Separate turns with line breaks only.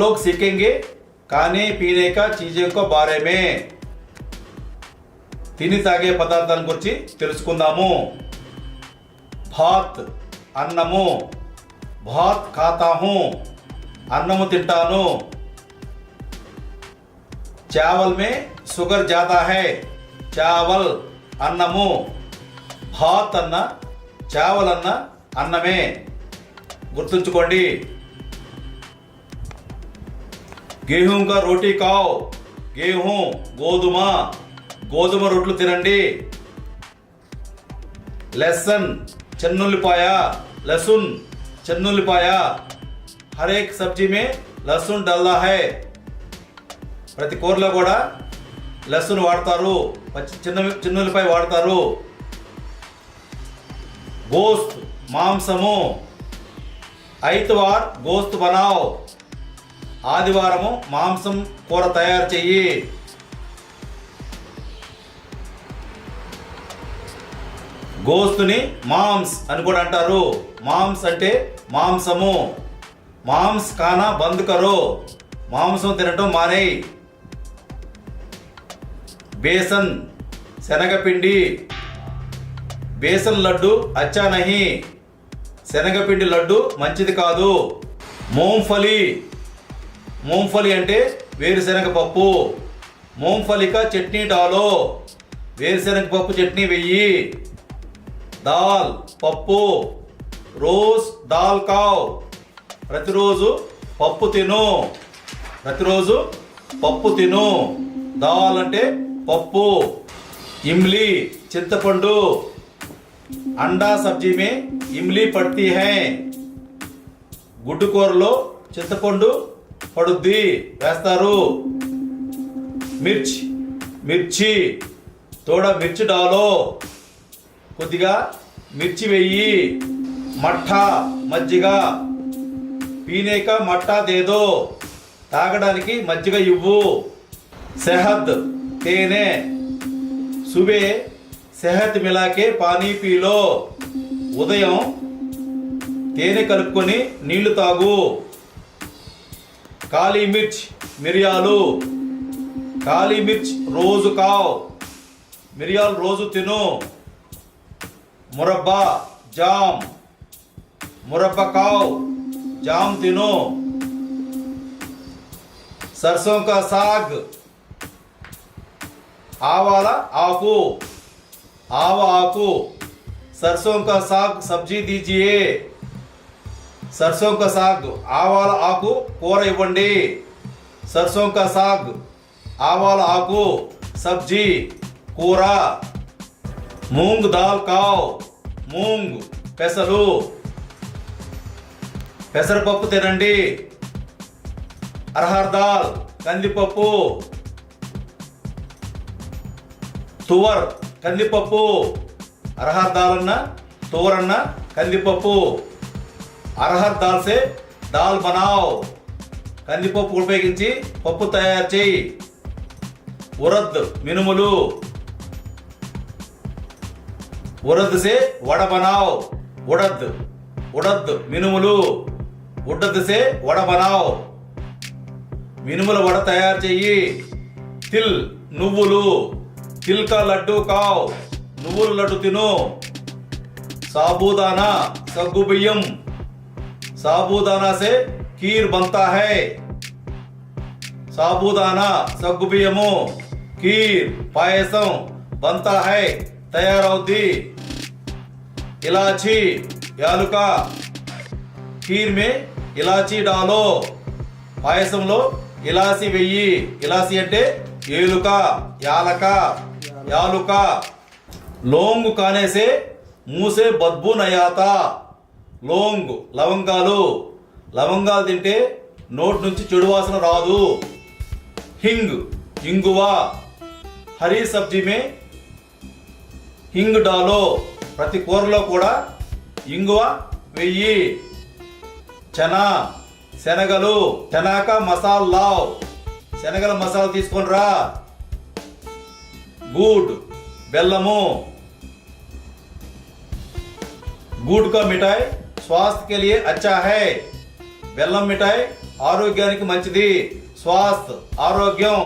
लोग सीखेंगे खाने पीने का चीजों को बारे में తిని తాగే పదార్థాల గురించి తెలుసుకుందాము భాత్ అన్నము భాత్ ఖాతాహు అన్నము తింటాను చావల్ మే షుగర్ జాదా హై చావల్ అన్నము భాత్ అన్న చావల్ అన్న అన్నమే గుర్తుంచుకోండి గేహూంగా రోటీ కావ్. గేహూం గోధుమ. గోధుమ రొట్లు తినండి. లెసన్ చెన్నుల్లిపాయ లసున్ చెన్నుల్లిపాయ. హరేక్ సబ్జీ మే లసున్ డల్లా హై. ప్రతి కూరలో కూడా లసున్ వాడతారు. చిన్న చిన్నుల్లిపాయ వాడతారు. గోస్త్ మాంసము. ఐతవార్ గోస్త్ బనావ్. ఆదివారము మాంసం కూర తయారు చెయ్యి. గోస్తుని మాంస్ అని కూడా అంటారు. మాంస్ అంటే మాంసము. మాంస్ కానా బంద్ కరో మాంసం తినటం మానేయ్. బేసన్ శనగపిండి. బేసన్ లడ్డు అచ్చానహి. శనగపిండి లడ్డు మంచిది కాదు. మోంఫలి మూంఫలి అంటే వేరుశనగ పప్పు. మూంఫలిక చట్నీ డాలో. వేరుశనగ పప్పు చట్నీ వెయ్యి. దాల్ పప్పు. రోజ్ దాల్ కావ్. ప్రతిరోజు పప్పు తిను. ప్రతిరోజు పప్పు తిను. దాల్ అంటే పప్పు. ఇమ్లీ చింతపండు. అండా సబ్జీ మే ఇమ్లీ పడతీ హై. గుడ్డు కూరలో చింతపండు పడుద్ది వేస్తారు. మిర్చి మిర్చి తోడ మిర్చి డాలో. కొద్దిగా మిర్చి వెయ్యి మట్టా మజ్జిగ. పీనేక మట్టా దేదో తాగడానికి మజ్జిగ ఇవ్వు. సెహద్ తేనె. సుబే సెహత్ మిలాకే పానీ పీలో ఉదయం తేనె కలుపుకొని నీళ్ళు తాగు. కాళీ మిర్చ్ మిరియాలు కాళీ మిర్చ్ రోజు కావ్ మిరియాలు రోజు తిను మురబ్బా జామ్ మురబ్బా కావ్ జామ్ తిను सरसों का साग ఆవాల ఆకు ఆవ ఆకు सरसों का साग सब्जी दीजिए సర్సోంక సాగ్ ఆవాల ఆకు కూర ఇవ్వండి. సర్సోంక సాగ్ ఆవాల ఆకు సబ్జీ కూర. మూంగ్ దాల్ కావ్ మూంగ్ పెసలు. పెసరపప్పు తినండి. అర్హర్ దాల్ కందిపప్పు. తువర్ కందిపప్పు. అర్హర్ దాల్ అన్న తువర్ అన్న కందిపప్పు. అర్హర్ దాల్ సే దాల్ బనావ్. కందిపప్పు ఉపయోగించి పప్పు తయారు చేయి. ఉరద్ మినుములు. ఉరద్ సే వడ బనావ్. ఉడద్. ఉడద్ మినుములు. ఉడద్ సే వడ బనావ్. మినుముల వడ తయారు చెయ్యి తిల్ నువ్వులు. తిల్కా లడ్డు కావ్. నువ్వుల లడ్డు తిను. సాబుదానా సగ్గు బియ్యం సాబూదానా సే కీర్ బంతా హై సాబూదానా సగ్గు బియ్యము కీర్ పాయసం బంతా హై తయారవుద్ది ఇలాచి యాలుక ఖీర్ మే ఇలాచి డాలో పాయసంలో ఇలాసి వెయ్యి ఇలాసి అంటే ఏలుక యాలక యాలుక లోంగ్ కానేసే మూసే బద్బు నయాత లోంగ్ లవంగాలు. లవంగాలు తింటే నోటి నుంచి చెడు వాసన రాదు. హింగ్ ఇంగువ. హరీ సబ్జీమే హింగ్ డాలో. ప్రతి కూరలో కూడా ఇంగువ వెయ్యి చనా శనగలు. చెనాక మసాలావ్ శనగల మసాలా తీసుకొని రా. గూడ్ బెల్లము. గూడ్కా మిఠాయి? स्वास्थ्य के लिए अच्छा है బెల్లం మిఠాయి ఆరోగ్యానికి మంచిది స్వాస్థ్ ఆరోగ్యం